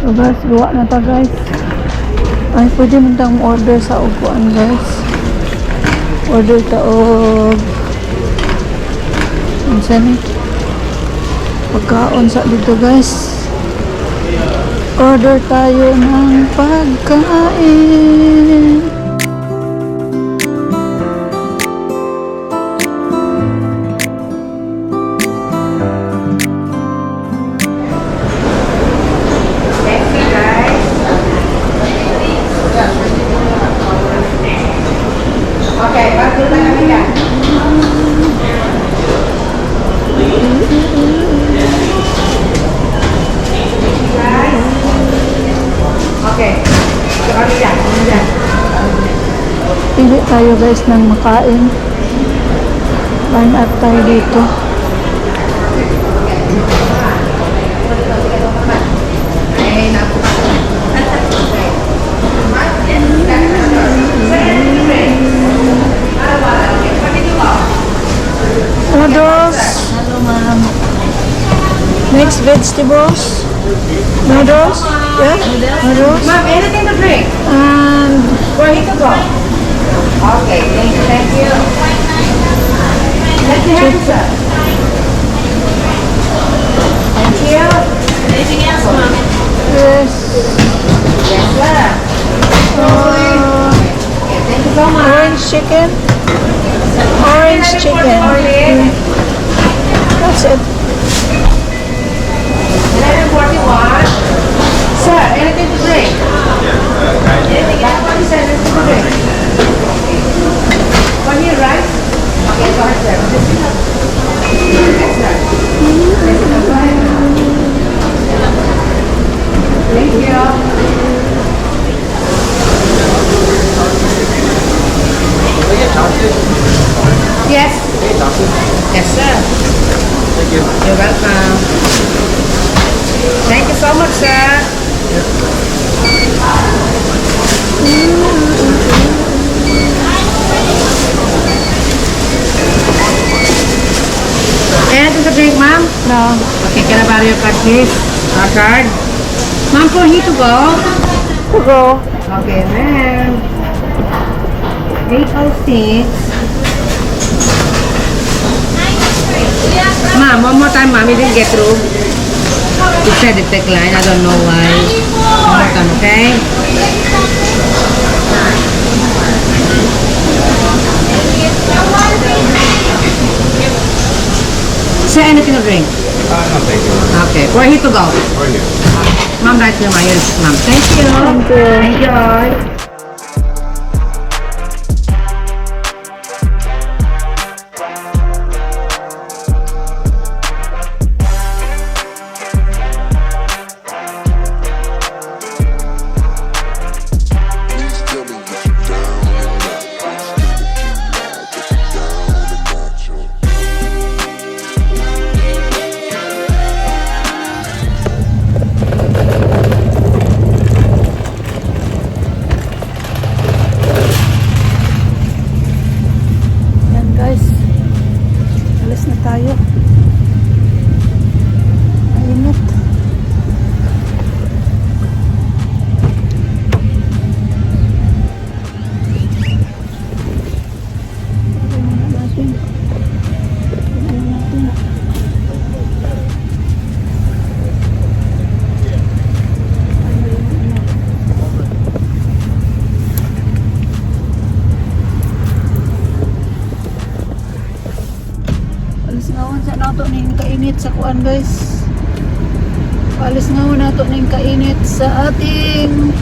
So guys, gawa na ta guys. Ay, pwede mo tang order sa upuan guys. Order ta og siya ni? Pagkaon sa dito guys. Order tayo ng pagkain. Ng makain. Line up tayo dito. Noodles. Hello, ma'am. Mixed vegetables. Noodles. Yeah. Noodles. Ma'am, anything to drink? And Where he to go? Okay, thank you, thank you. Let's see how you sir. Thank you. Anything else, ma'am? yes. Yes, sir. Uh, Okay, thank you so much. orange chicken. Orange chicken. Mm. That's it. 1141. Sir, anything to drink? Anything else? What is anything to drink? One here, right? Okay, go ahead, sir. Yes, sir. Thank you. Yes. Yes, sir. Thank you. You're welcome. Thank you so much, sir. To drink, ma'am? No. Okay, can I borrow your card, please? Our card. Ma'am, for he to go. To go. Okay, ma'am. 806. Ma'am, one more time, ma'am. You didn't get through. It said it declined. I don't know why. One more time, okay? Say anything to drink. Uh, no, thank you. Okay, where he to go? Or here. Ma'am, right here, ma'am. Thank you. Thank you. Enjoy. Kuan guys. Alis nga ako nato na yung kainit sa ating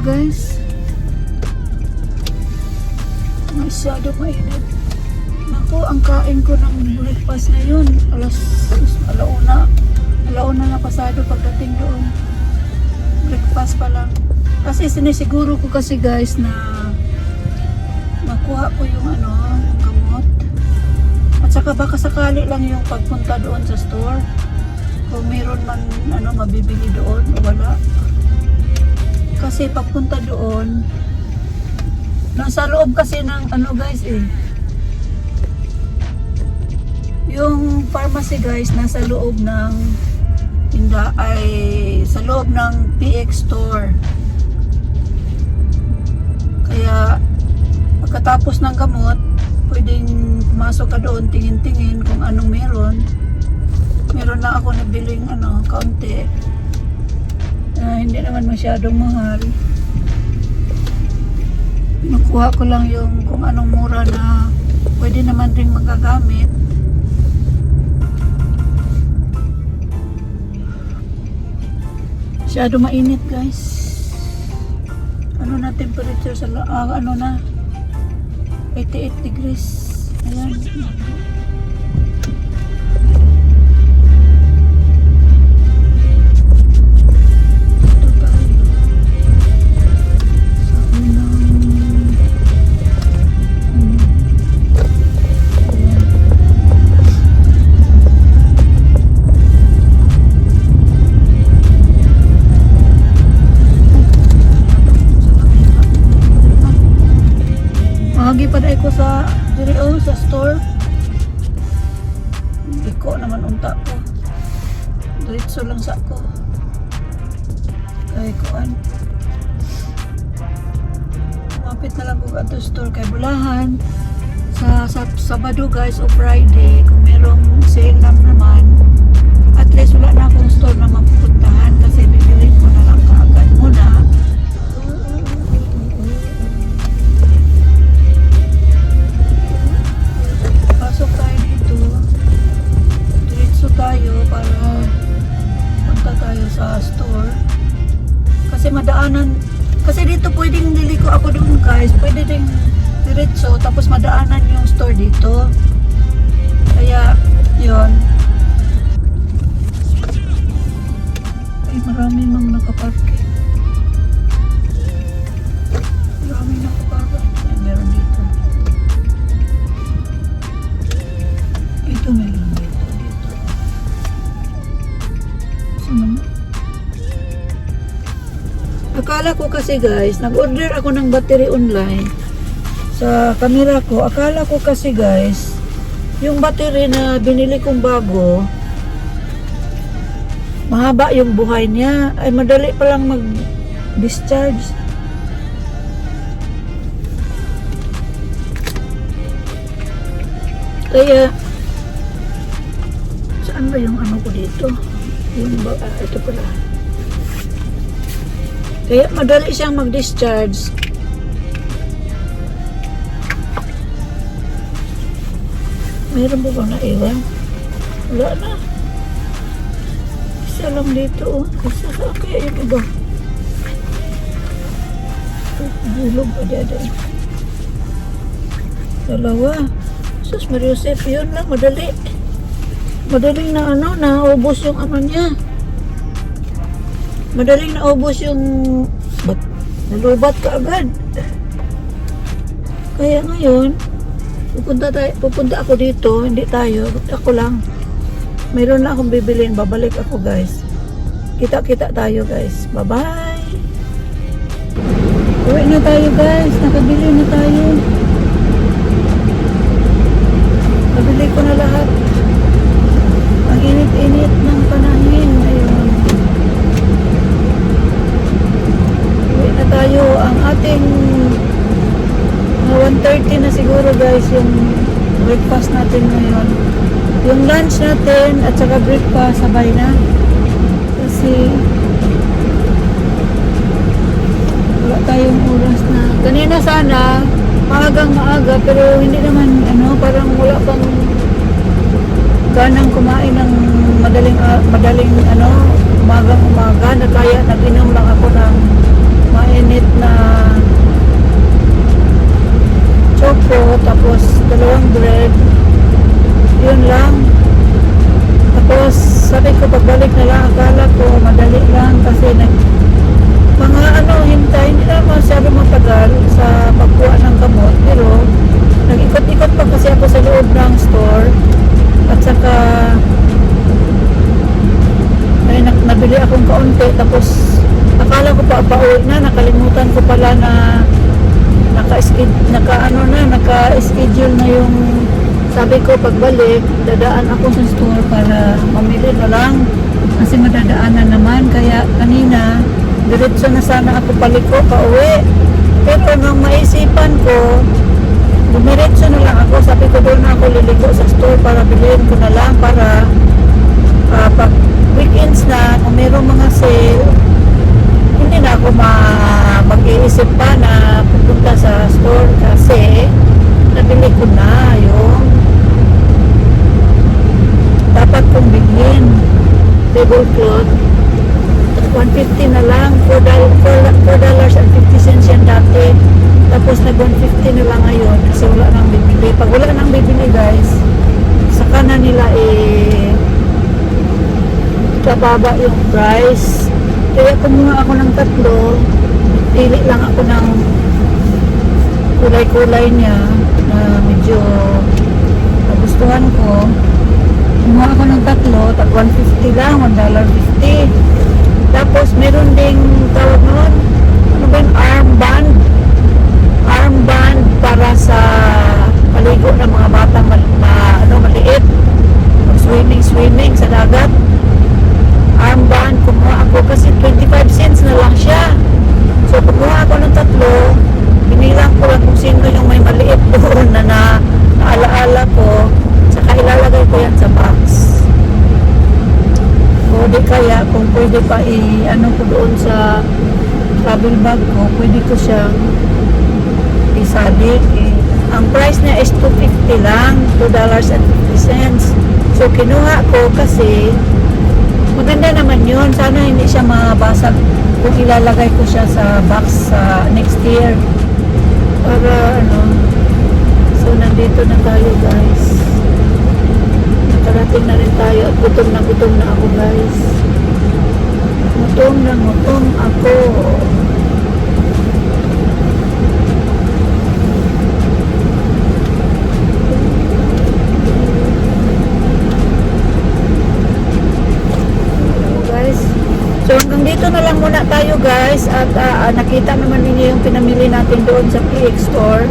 guys. Masyado mainit. Naku, ang kain ko ng breakfast ngayon. Alas, alauna. Alauna na pasado pagdating doon. Breakfast pa lang. Kasi sinisiguro ko kasi guys na makuha ko yung ano, yung gamot. At saka baka sakali lang yung pagpunta doon sa store. Kung meron man ano mabibili doon o wala. Kasi pagpunta doon, nasa loob kasi ng ano guys eh. Yung pharmacy guys nasa loob ng tinda ay sa loob ng PX store. Kaya pagkatapos ng gamot, pwedeng pumasok ka doon, tingin-tingin kung anong meron. Meron lang ako nabiling ano, kaunti. Na hindi naman masyadong mahal. Nakuha ko lang yung kung anong mura na pwede naman rin magagamit. Masyado mainit guys. Ano na temperature sa ah, ano na 88 degrees. Ayan. Mahagi pa dahil ko sa diri oh, sa store. Hindi ko naman unta ko. Diretso lang sa ko. Kay kuan. Mapit na lang ko ato store kay Bulahan. Sa, sa Sabado guys o Friday kung merong kasi guys, nag-order ako ng battery online sa camera ko. Akala ko kasi guys, yung battery na binili kong bago, mahaba yung buhay niya. Ay madali pa lang mag-discharge. Kaya, saan ba yung ano ko dito? Yung ba, ah, ito pala. Kaya madali siyang mag-discharge. Mayroon ba bang naiwan? Wala na. Isa lang dito. Oh. Isa sa kaya yung iba. Bulog pa dada. Dalawa. Sus, Mariusep, yun lang, madali. Madaling na ano, naubos yung ano niya. Madaling naubos yung bat, nalubat ka agad. Kaya ngayon, pupunta, tayo, pupunta ako dito, hindi tayo, ako lang. Mayroon na akong bibilin, babalik ako guys. Kita-kita tayo guys. Bye-bye! Uwi na tayo guys, nakabili na tayo. Nabili ko na lahat. Ang init-init ng panahon. Ayun. Uwi na tayo. Ang ating mga 1.30 na siguro guys yung breakfast natin ngayon. Yung lunch natin at saka breakfast sabay na. Kasi wala tayong oras na. Kanina sana maagang maaga pero hindi naman ano parang wala pang ganang kumain ng madaling ah, madaling ano umagang umaga na kaya nag-inom lang ako ng mainit na choco, tapos dalawang bread. Yun lang. Tapos sabi ko pagbalik na lang, akala ko madali lang kasi nag mga ano, hintay, hindi na masyado matagal sa pagkuha ng gamot. Pero nag-ikot-ikot pa kasi ako sa loob ng store. At saka may nak- nabili akong kaunti tapos pa pauwi na nakalimutan ko pala na naka naka ano na naka-schedule na yung sabi ko pagbalik dadaan ako sa store para mamili na lang. Kasi madadaanan naman kaya kanina diretso na sana ako paliko pauwi. Pero nung maisipan ko dumiretso na lang ako. Sabi ko doon ako liliko sa store para bilhin ko na lang para ah, pag weekends na kung mayroong mga sale hindi na ako ma mag-iisip pa na pupunta sa store kasi nabili ko na yung dapat kong bilhin tablecloth 150 na lang 4 dollars and 50 cents yan dati. Tapos nag 150 na lang ngayon kasi wala nang bibili. Pag wala nang bibili guys saka na nila eh kababa yung price. Kaya kumuha ako ng tatlo pili lang ako ng kulay-kulay niya na medyo nagustuhan ko. Kumuha ako ng tatlo tag 150 lang 1 dollar 50 tapos meron ding tawag noon ano ba yung armband? Armband para sa paligo ng mga batang mal, ma, ano, maliit. Mag swimming swimming sa dagat armband kumuha ako kasi 25 cents na lang siya so kumuha ako ng tatlo binilang ko lang kung sino yung may maliit doon na, na naalaala ko saka ilalagay ko yan sa box o di kaya kung pwede pa i ano ko doon sa travel bag ko pwede ko siyang isabit. Eh. ang price niya is 250 lang 2 dollars and 50 cents. So kinuha ko kasi maganda naman yun. Sana hindi siya mabasag kung ilalagay ko siya sa box sa next year. Para ano so nandito na tayo guys. Nakarating na rin tayo at gutom na gutom na ako guys gutom na gutom ako. So hanggang dito na lang muna tayo guys. At ah, nakita naman ninyo yung pinamili natin doon sa PX store.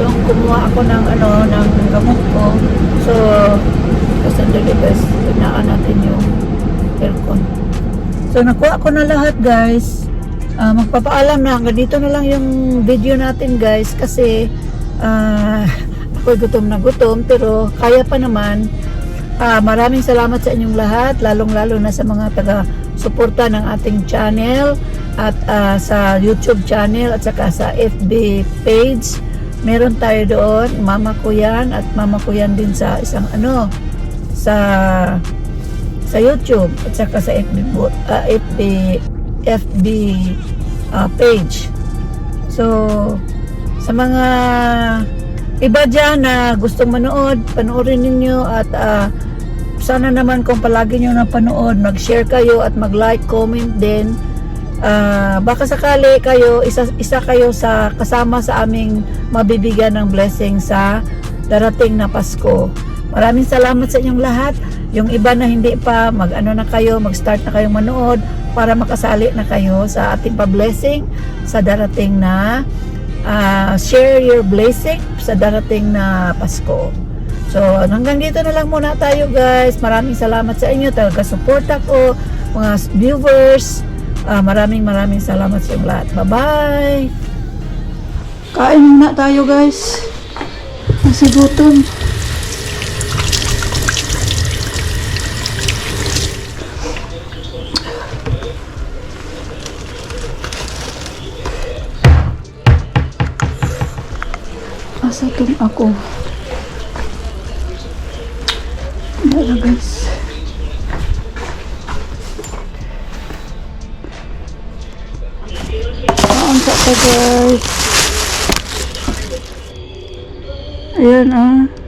Yung kumuha ako ng ano ng gamot ko. So kasandali guys tinaan natin yung aircon so nakuha ko na lahat guys. Ah, magpapaalam na. Hanggang dito na lang yung video natin guys kasi ah ako'y gutom na gutom pero kaya pa naman. Ah, maraming salamat sa inyong lahat, lalong-lalo na sa mga taga-suporta ng ating channel at ah, sa YouTube channel at saka sa FB page. Meron tayo doon, mama ko yan at mama ko yan din sa isang ano, sa sa YouTube at saka sa FB, bo- ah, FB, FB ah, page. So, sa mga iba dyan na gusto manood, panoorin ninyo at ah, sana naman kung palagi nyo napanood, mag-share kayo at mag-like, comment din. Ah, baka sakali kayo, isa, isa kayo sa kasama sa aming mabibigyan ng blessing sa darating na Pasko. Maraming salamat sa inyong lahat. Yung iba na hindi pa, mag-ano na kayo, mag-start na kayong manood para makasali na kayo sa ating pa-blessing sa darating na ah, share your blessing sa darating na Pasko. So, hanggang dito na lang muna tayo guys. Maraming salamat sa inyo. Talaga support ako. Mga viewers. Ah, maraming maraming salamat sa inyong lahat. Bye-bye! Kain muna tayo guys. Kasi gutom. Asa tong ako? Dala guys. guys. Ayan ah.